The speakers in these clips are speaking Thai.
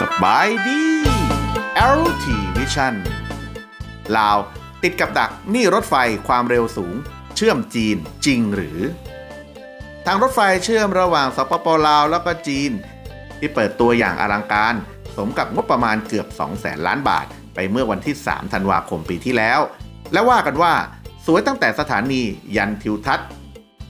สบายดี LT Vision ลาว ติดกับดักหนี่รถไฟความเร็วสูง เชื่อมจีนจริงหรือ ทางรถไฟเชื่อมระหว่างสปปลาวแล้วก็จีน ที่เปิดตัวอย่างอลังการ สมกับงบประมาณเกือบ2แสนล้านบาท ไปเมื่อวันที่ 3 ธันวาคมปีที่แล้ว และว่ากันว่าสวยตั้งแต่สถานียันทิวทัศน์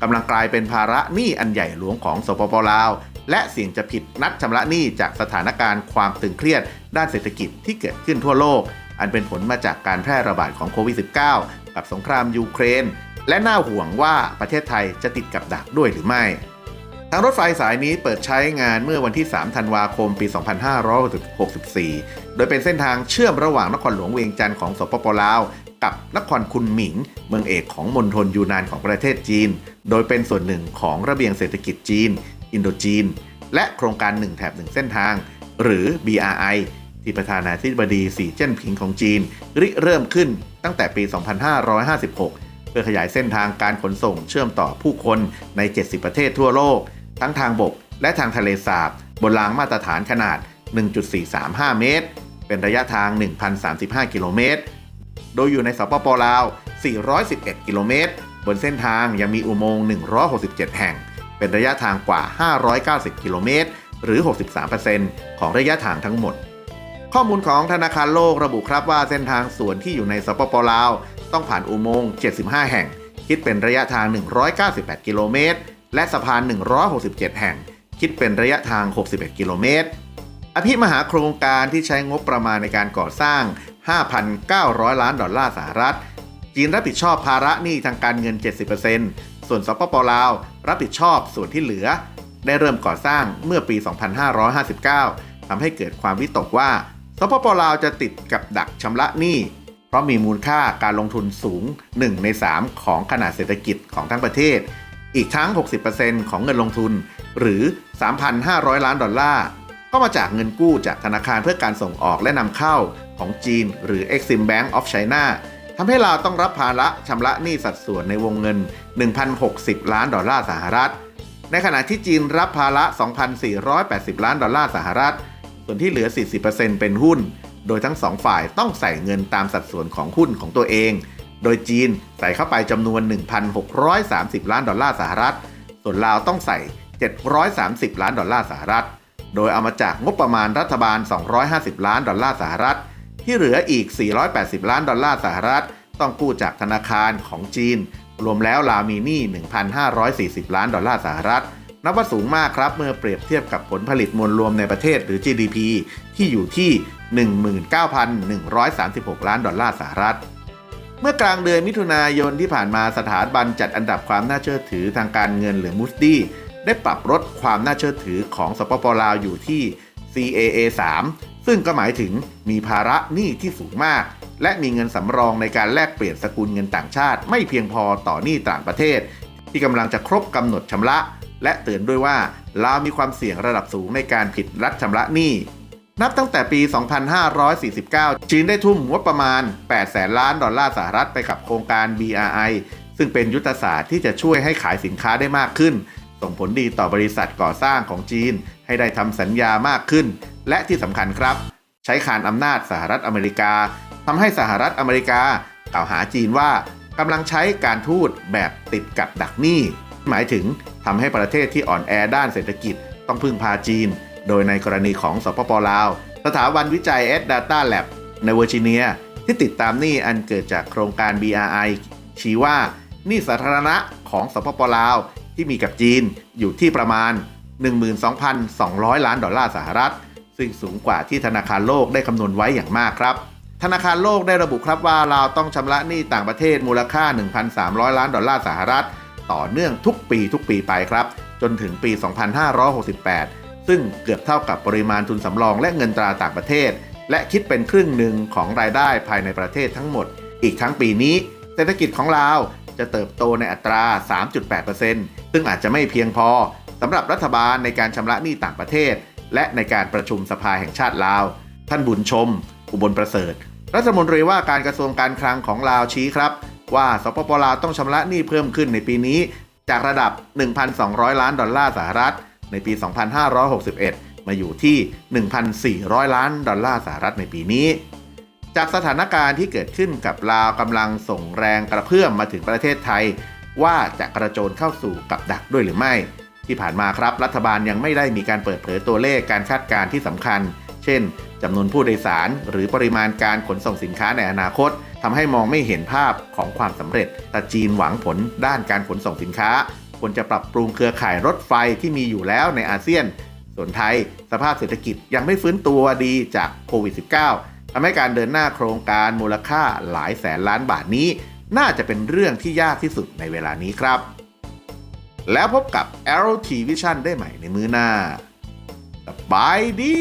กำลังกลายเป็นภาระหนี้อันใหญ่หลวงของสปปลาว และเสี่ยงจะผิดนัดชำระหนี้จากสถานการณ์ความตึงเครียด ด้านเศรษฐกิจที่เกิดขึ้นทั่วโลก อันเป็นผลมาจากการแพร่ระบาดของโควิด -19 กับสงครามยูเครน และน่าห่วงว่าประเทศไทยจะติดกับดักด้วยหรือไม่ทางรถไฟสายนี้เปิดใช้งานเมื่อวันที่ 3 ธันวาคม ปี 2564 โดยเป็นเส้นทางเชื่อมระหว่างนครหลวงเวียงจันทร์ของสปปลาว กับนครคุนหมิง เมืองเอกของมณฑลยูนานของประเทศจีน โดยเป็นส่วนหนึ่งของระเบียงเศรษฐกิจจีน อินโดจีน และโครงการ1แถบ1เส้นทาง หรือ BRI ที่ประธานาธิบดีสีเจิ้นผิงของจีน ริเริ่มขึ้นตั้งแต่ปี 2556 เพื่อขยายเส้นทางการขนส่งเชื่อมต่อผู้คนใน 70 ประเทศทั่วโลก ทั้งทางบกและทางทะเลสาบบนรางมาตรฐานขนาด 1.435 เมตร เป็นระยะทาง 1,035 กิโลเมตร โดยอยู่ในสปปลาว 411 กิโลเมตร บนเส้นทางยังมีอุโมงค์ 167 แห่ง เป็นระยะทางกว่า 590 กิโลเมตร หรือ 63%ของระยะทางทั้งหมด ข้อมูลของธนาคารโลกระบุครับว่าเส้นทางส่วนที่อยู่ในสปปลาว ต้องผ่านอุโมงค์ 75 แห่ง คิดเป็นระยะทาง 198 กิโลเมตร และสะพาน 167 แห่ง คิดเป็นระยะทาง 61 กิโลเมตรอภิมหาโครงการที่ใช้งบประมาณในการก่อสร้าง 5,900 ล้านดอลลาร์สหรัฐ จีนรับผิดชอบภาระหนี้ทางการเงิน 70%ส่วนสปปลาว รับผิดชอบส่วนที่เหลือ ได้เริ่มก่อสร้างเมื่อปี 2559 ทำให้เกิดความวิตกว่า สปปลาวจะติดกับดักชำระหนี้ เพราะมีมูลค่าการลงทุนสูง 1 ใน 3 ของขนาดเศรษฐกิจของทั้งประเทศ อีกทั้ง 60%ของเงินลงทุน หรือ 3,500 ล้านดอลลาร์ก็มาจากเงินกู้จากธนาคารเพื่อการส่งออกและนำเข้า ของจีน หรือ Exim Bank of China ทำให้เราวต้องรับภาระชำระหนี้สัดส่วนในวงเงิน 1,060 ล้านดอลลาร์สหรัฐ ในขณะที่จีนรับภาระ 2,480 ล้านดอลลาร์สหรัฐ ส่วนที่เหลือ 40%เป็นหุ้น โดยทั้งสองฝ่ายต้องใส่เงินตามสัดส่วนของหุ้นของตัวเอง โดยจีนใส่เข้าไปจำนวน 1,630 ล้านดอลลาร์สหรัฐ ส่วนลาวต้องใส่ 730 ล้านดอลลาร์สหรัฐโดยเอามาจากงบประมาณรัฐบาล 250 ล้านดอลลาร์สหรัฐ ที่เหลืออีก 480 ล้านดอลลาร์สหรัฐ ต้องกู้จากธนาคารของจีน รวมแล้วลาวมีหนี้ 1,540 ล้านดอลลาร์สหรัฐ นับว่าสูงมากครับเมื่อเปรียบเทียบกับผลผลิตมวลรวมในประเทศหรือ GDP ที่อยู่ที่ 19,136 ล้านดอลลาร์สหรัฐเมื่อกลางเดือนมิถุนายนที่ผ่านมาสถาบันจัดอันดับความน่าเชื่อถือทางการเงินหรือมูสดี้ได้ปรับลดความน่าเชื่อถือของสปปลาวอยู่ที่ CAA 3 ซึ่งก็หมายถึงมีภาระหนี้ที่สูงมาก และมีเงินสำรองในการแลกเปลี่ยนสกุลเงินต่างชาติ ไม่เพียงพอต่อหนี้ต่างประเทศ ที่กำลังจะครบกำหนดชำระ และเตือนด้วยว่าลาวมีความเสี่ยงระดับสูงในการผิดรัฐชำระหนี้นับตั้งแต่ปี 2549 จีนได้ทุ่มงบประมาณ 8 แสนล้านดอลลาร์สหรัฐไปกับโครงการ BRI ซึ่งเป็นยุทธศาสตร์ที่จะช่วยให้ขายสินค้าได้มากขึ้น ส่งผลดีต่อบริษัทก่อสร้างของจีน ให้ได้ทำสัญญามากขึ้น และที่สำคัญครับ ใช้คานอำนาจสหรัฐอเมริกาทำให้สหรัฐอเมริกากล่าวหาจีนว่ากำลังใช้การทูตแบบติดกับดักหนี้ หมายถึงทำให้ประเทศที่อ่อนแอด้านเศรษฐกิจต้องพึ่งพาจีน โดยในกรณีของสปปลาว สถาบันวิจัย S Data Lab ในเวอร์จิเนีย ที่ติดตามหนี้อันเกิดจากโครงการ BRI ชี้ว่าหนี้สาธารณะของสปปลาวที่มีกับจีนอยู่ที่ประมาณ 12,200 ล้านดอลลาร์สหรัฐ ซึ่งสูงกว่าที่ธนาคารโลกได้คำนวณไว้อย่างมากครับ ธนาคารโลกได้ระบุครับว่าลาวต้องชำระหนี้ต่างประเทศมูลค่า 1,300 ล้านดอลลาร์สหรัฐ ต่อเนื่องทุกปีทุกปีไปครับ จนถึงปี 2568 ซึ่งเกือบเท่ากับปริมาณทุนสำรองและเงินตราต่างประเทศ และคิดเป็นครึ่งหนึ่งของรายได้ภายในประเทศทั้งหมด อีกทั้งปีนี้ เศรษฐกิจของลาวจะเติบโตในอัตรา 3.8%ซึ่งอาจจะไม่เพียงพอสำหรับรัฐบาลในการชำระหนี้ต่างประเทศ และในการประชุมสภาแห่งชาติลาว ท่านบุญชม อุบลประเสริฐ รัฐมนตรีว่าการกระทรวงการคลังของลาวชี้ครับ ว่าสปปลาวต้องชำระหนี้เพิ่มขึ้นในปีนี้ จากระดับ 1,200 ล้านดอลลาร์สหรัฐ ในปี 2561 มาอยู่ที่ 1,400 ล้านดอลลาร์สหรัฐในปีนี้ จากสถานการณ์ที่เกิดขึ้นกับลาวกำลังส่งแรงกระเพื่อมมาถึงประเทศไทย ว่าจะกระโจนเข้าสู่กับดักด้วยหรือไม่ ที่ผ่านมาครับ รัฐบาลยังไม่ได้มีการเปิดเผยตัวเลขการคาดการณ์ที่สำคัญ เช่นจำนวนผู้โดยสาร หรือปริมาณการขนส่งสินค้าในอนาคตทำให้มองไม่เห็นภาพของความสำเร็จ แต่จีนหวังผลด้านการขนส่งสินค้า ควรจะปรับปรุงเครือข่ายรถไฟที่มีอยู่แล้วในอาเซียน ส่วนไทย สภาพเศรษฐกิจยังไม่ฟื้นตัวดีจากโควิด -19 ทำให้การเดินหน้าโครงการมูลค่าหลายแสนล้านบาทนี้ น่าจะเป็นเรื่องที่ยากที่สุดในเวลานี้ครับ แล้วพบกับ Arrow T Vision ได้ใหม่ในมือหน้าบายดี